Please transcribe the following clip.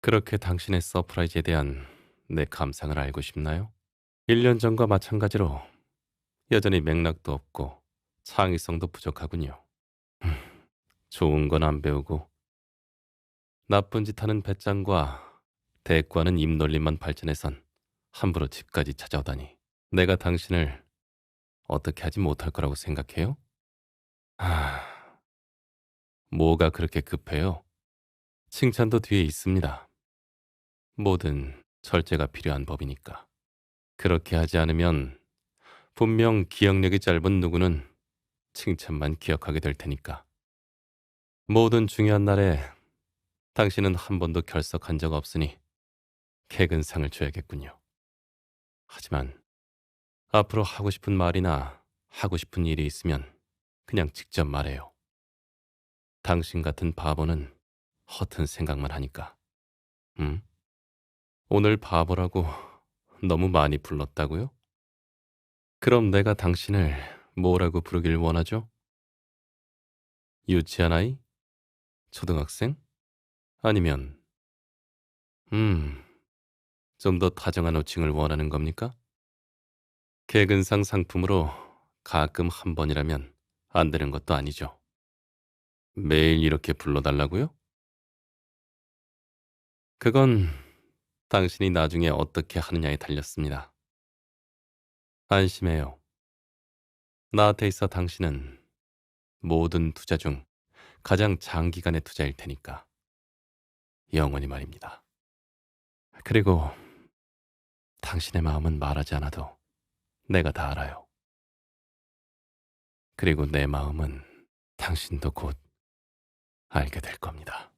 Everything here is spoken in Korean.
그렇게 당신의 서프라이즈에 대한 내 감상을 알고 싶나요? 1년 전과 마찬가지로 여전히 맥락도 없고 창의성도 부족하군요. 음, 좋은 건 안 배우고 나쁜 짓 하는 배짱과 대꾸하는 입놀림만 발전해선 함부로 집까지 찾아오다니 내가 당신을 어떻게 하지 못할 거라고 생각해요? 하... 뭐가 그렇게 급해요? 칭찬도 뒤에 있습니다. 뭐든 절제가 필요한 법이니까. 그렇게 하지 않으면 분명 기억력이 짧은 누구는 칭찬만 기억하게 될 테니까. 모든 중요한 날에 당신은 한 번도 결석한 적 없으니 개근상을 줘야겠군요. 하지만 앞으로 하고 싶은 말이나 하고 싶은 일이 있으면 그냥 직접 말해요. 당신 같은 바보는 허튼 생각만 하니까. 음? 오늘 바보라고 너무 많이 불렀다고요? 그럼 내가 당신을 뭐라고 부르길 원하죠? 유치한 아이? 초등학생? 아니면, 음, 좀 더 다정한 호칭을 원하는 겁니까? 개근상 상품으로 가끔 한 번이라면 안 되는 것도 아니죠. 매일 이렇게 불러달라고요? 그건 당신이 나중에 어떻게 하느냐에 달렸습니다. 안심해요. 나한테 있어 당신은 모든 투자 중 가장 장기간의 투자일 테니까. 영원히 말입니다. 그리고 당신의 마음은 말하지 않아도 내가 다 알아요. 그리고 내 마음은 당신도 곧 알게 될 겁니다.